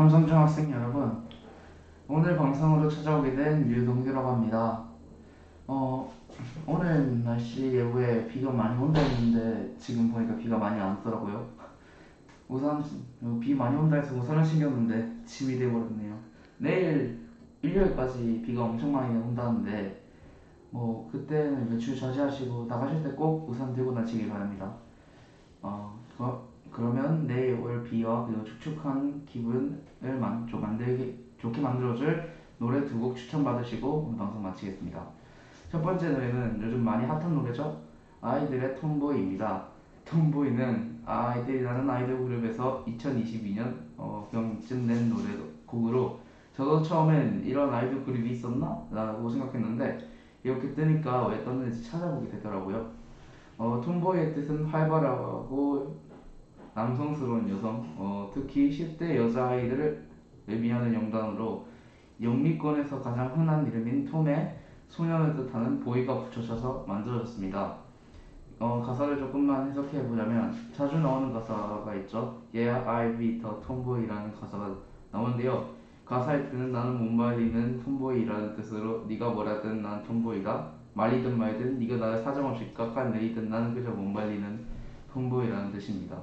감성중 학생 여러분, 오늘 방송으로 찾아오게 된 류동규라고 합니다. 어, 오늘 날씨 예보에 비가 많이 온다 했는데 지금 보니까 비가 많이 안 왔더라고요. 우산, 어, 비 많이 온다 해서 우산을 챙겼는데 짐이 돼버렸네요. 내일 일요일까지 비가 엄청 많이 온다는데 뭐 그때는 외출 자제하시고 나가실 때 꼭 우산 들고 다니시길 바랍니다. 어, 비와 그리고 축축한 기분을 만, 좀 만들기, 좋게 만들어줄 노래 두 곡 추천받으시고 오늘 방송 마치겠습니다. 첫 번째 노래는 요즘 많이 핫한 노래죠. 아이들의 톰보이입니다. 톰보이는 아이들이라는 아이돌 그룹에서 2022년 어, 경쯤 낸 노래 곡으로 저도 처음엔 이런 아이돌 그룹이 있었나? 라고 생각했는데 이렇게 뜨니까 왜 떴는지 찾아보게 되더라고요. 어, 톰보이의 뜻은 활발하고 남성스러운 여성, 어, 특히 10대 여자아이들을 의미하는 영단어로 영미권에서 가장 흔한 이름인 톰에 소년을 뜻하는 보이가 붙여져서 만들어졌습니다. 어, 가사를 조금만 해석해 보자면 자주 나오는 가사가 있죠. Yeah, I'll be the tomboy라는 가사가 나오는데요. 가사의 뜻은 나는 못 말리는 톰보이라는 뜻으로 네가 뭐라든 난 톰보이다. 말리든 말든 네가 나를 사정없이 깎아내리든 나는 그저 못 말리는 톰보이라는 뜻입니다.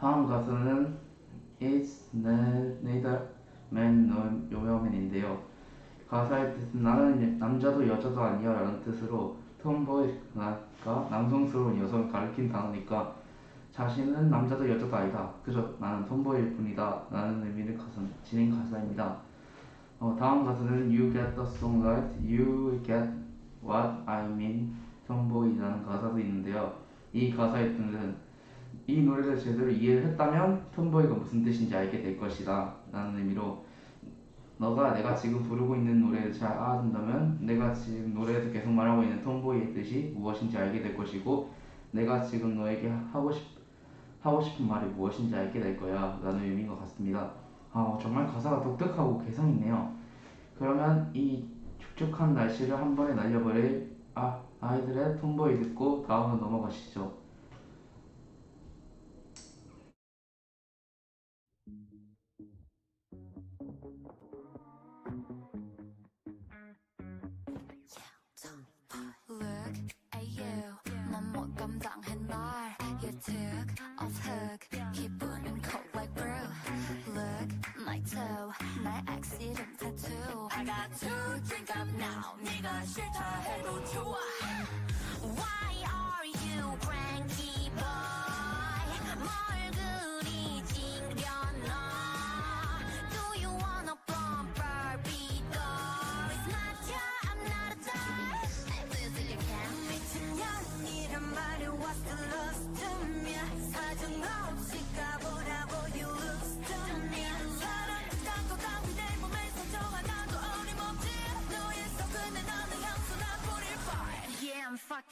다음 가수는 It's neither man nor woman인데요. 가사의 뜻은 나는 남자도 여자도 아니야 라는 뜻으로 톰보이가 남성스러운 여성을 가리킨 단어니까 자신은 남자도 여자도 아니다. 그저 나는 톰보이일 뿐이다. 라는 의미를 가사, 지닌 가사입니다. 어, 다음 가사는 You get the song right, you get what I mean, 톰보이라는 가사도 있는데요. 이 가사의 뜻은 이 노래를 제대로 이해했다면 톰보이가 무슨 뜻인지 알게 될 것이다. 라는 의미로 너가 내가 지금 부르고 있는 노래를 잘 알아듣는다면 내가 지금 노래에서 계속 말하고 있는 톰보이의 뜻이 무엇인지 알게 될 것이고 내가 지금 너에게 하고 싶 하고 싶은 말이 무엇인지 알게 될 거야 라는 의미인 것 같습니다. 아, 정말 가사가 독특하고 개성 있네요. 그러면 이 축축한 날씨를 한 번에 날려버릴 아, 아이들의 톰보이 듣고 다음으로 넘어가시죠. Up now 네가 싫다 해도 좋아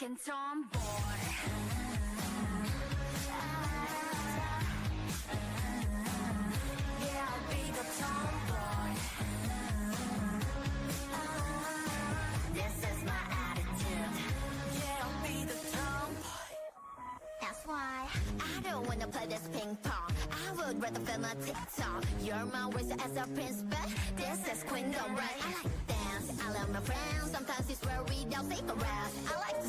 fucking tomboy Yeah I'll be the tomboy This is my attitude Yeah I'll be the tomboy That's why I don't wanna play this ping pong. I would rather film a TikTok. You're my worst as a prince, but this is queendom, right? I like dance, I love my friends. Sometimes it's where we don't take a rest. I like to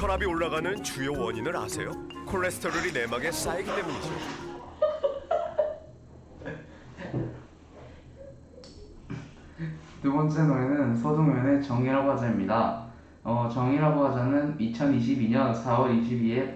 혈압이 올라가는 주요 원인을 아세요? 콜레스테롤이 내막에 쌓이기 때문이죠. 두 번째 노래는 서동현의 정이라고 하자입니다. 어, 정이라고 하자는 2022년 4월 22일,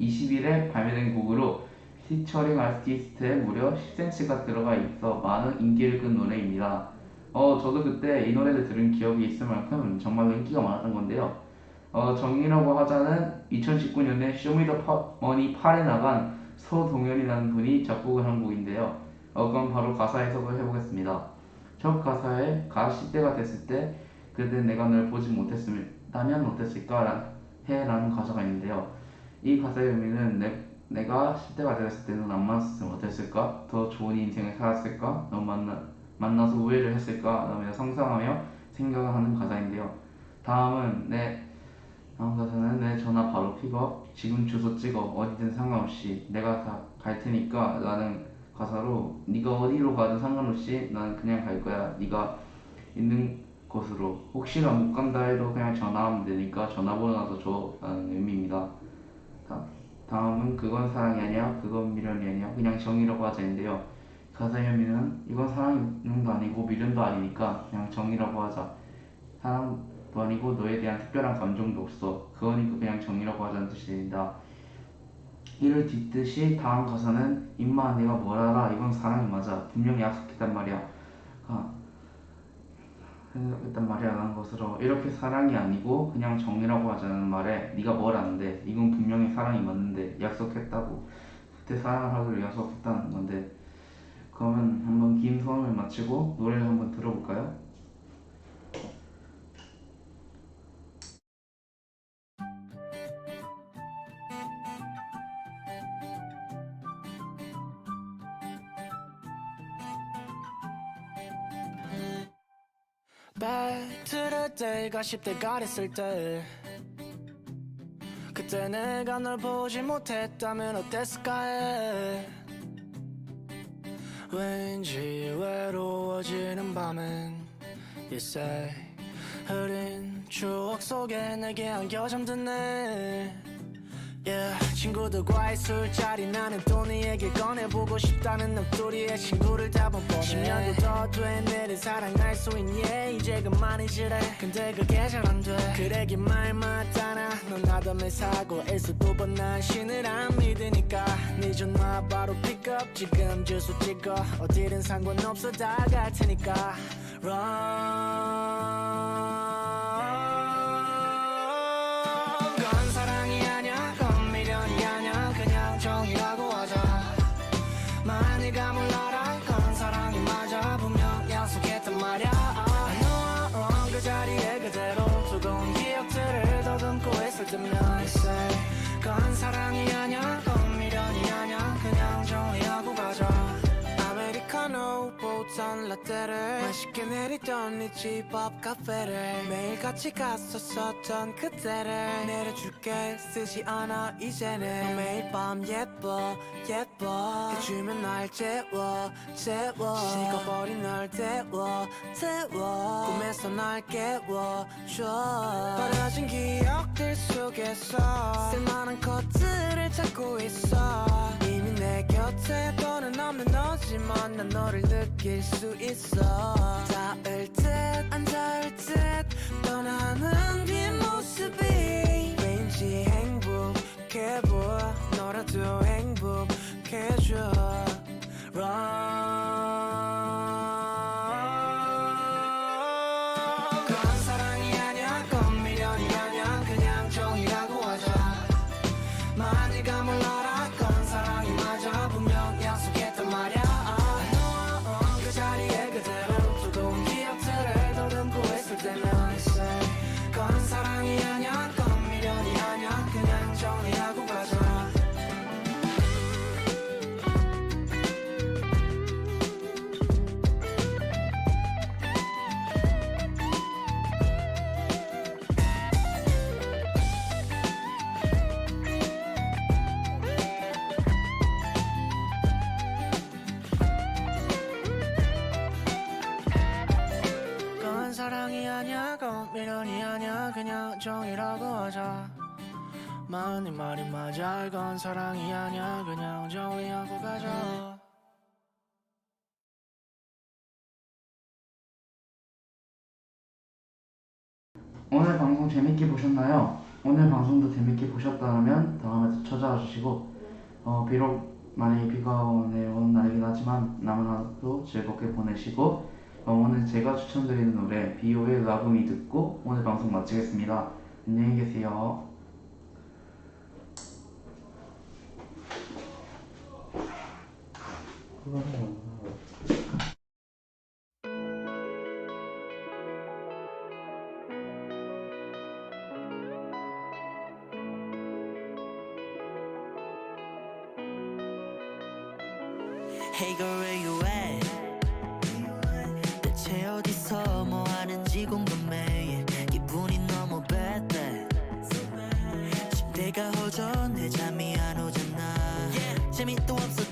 20일에 발매된 곡으로 피처링 아티스트에 무려 10cm가 들어가 있어 많은 인기를 끈 노래입니다. 어, 저도 그때 이 노래를 들은 기억이 있을 만큼 정말로 인기가 많았던 건데요. 어, 정이라고 하자는 2019년에 쇼미더머니 8에 나간 서동현이라는 분이 작곡을 한 곡인데요. 어, 그럼 바로 가사 해석을 해보겠습니다. 첫 가사에 가 10대가 됐을 때 그때 내가 널 보지 못했다면 어땠을까 해 라는 가사가 있는데요. 이 가사의 의미는 내, 내가 10대가 되었을 때는 안 만났으면 어땠을까? 더 좋은 인생을 살았을까? 너 만나, 만나서 우회를 했을까? 라며 상상하며 생각을 하는 가사인데요. 다음은 내 다음 가사는 내 전화 바로 픽업 지금 주소 찍어. 어디든 상관없이 내가 다 갈 테니까 라는 가사로 네가 어디로 가든 상관없이 난 그냥 갈 거야. 네가 있는 곳으로. 혹시나 못 간다 해도 그냥 전화하면 되니까 전화번호라도 줘. 라는 의미입니다. 다, 다음은 그건 사랑이 아니야. 그건 미련이 아니야. 그냥 정이라고 하자인데요. 가사의 의미는 이건 사랑도 아니고 미련도 아니니까 그냥 정이라고 하자. 사랑 도 아니고 너에 대한 특별한 감정도 없어. 그거니까 그냥 정이라고 하자는 뜻이 됩니다. 이를 딛듯이 다음 가사는 임마 내가 뭘 알아? 이건 사랑이 맞아. 분명히 약속했단 말이야. 아, 약속했단 말이야. 라는 것으로. 이렇게 사랑이 아니고 그냥 정이라고 하자는 말에 네가 뭘 아는데 이건 분명히 사랑이 맞는데 약속했다고. 그때 사랑을 하기로 약속했다는 건데. 그러면 한번 긴 소음을 마치고 노래를 한번 들어볼까요? Day가 10대가 됐을 때. 그때 내가 널 보지 못했다면 어땠을까 해? 왠지 외로워지는 밤엔 say 흐린 추억 속에 내게 안겨 잠든 내 Yeah, 친구들과의 술자리 나는 또 네에게 꺼내보고 싶다는 넋두리에 친구를 다 뻔뻔해. 10년도 더돼 내를 사랑할 수 있니? 이제 그만이지래. 근데 그게 잘 안돼. 그래 긴말 맞잖아. 넌 하던 사고에서 두번 난 신을 안 믿으니까. 네 전화 바로 픽업. 지금 주소 찍어. 어디든 상관없어 다 갈 테니까. Run 있게 내리던 네 집 앞 카페를 매일 같이 갔었었던 그때를 내려줄게. 쓰지 않아 이제는 매일 밤 예뻐 예뻐. 해주면 날 재워 재워. 식어버린 널 데워 데워. 꿈에서 날 깨워줘. 버려진 기억들 속에서 쓸만한 것들을 찾고 있어 너지만 난 너를 느낄 수 있어. 닿을 듯 안 닿을 듯 떠나는 뒷모습이. 왠지 행복해 보여. 너라도 행복해줘. Run 아니야 그냥 정이라고 하자. 많이 말이 맞아 이건 사랑이 아니야 그냥 정리하고 가자. 오늘 방송 재밌게 보셨나요? 오늘 방송도 재밌게 보셨다면 다음에도 찾아와 주시고 어, 비록 많이 비가 오는 날이긴 하지만 남은 하루도 즐겁게 보내시고 어, 오늘 제가 추천드리는 노래 비오의 라브미 듣고 오늘 방송 마치겠습니다. 안녕히 계세요. Hey girl where you at? 대체 어디서 뭐 하는지 궁금해. 기분이 너무 bad. 침대가 허전해. 잠이 안 오잖아. 재미도 없어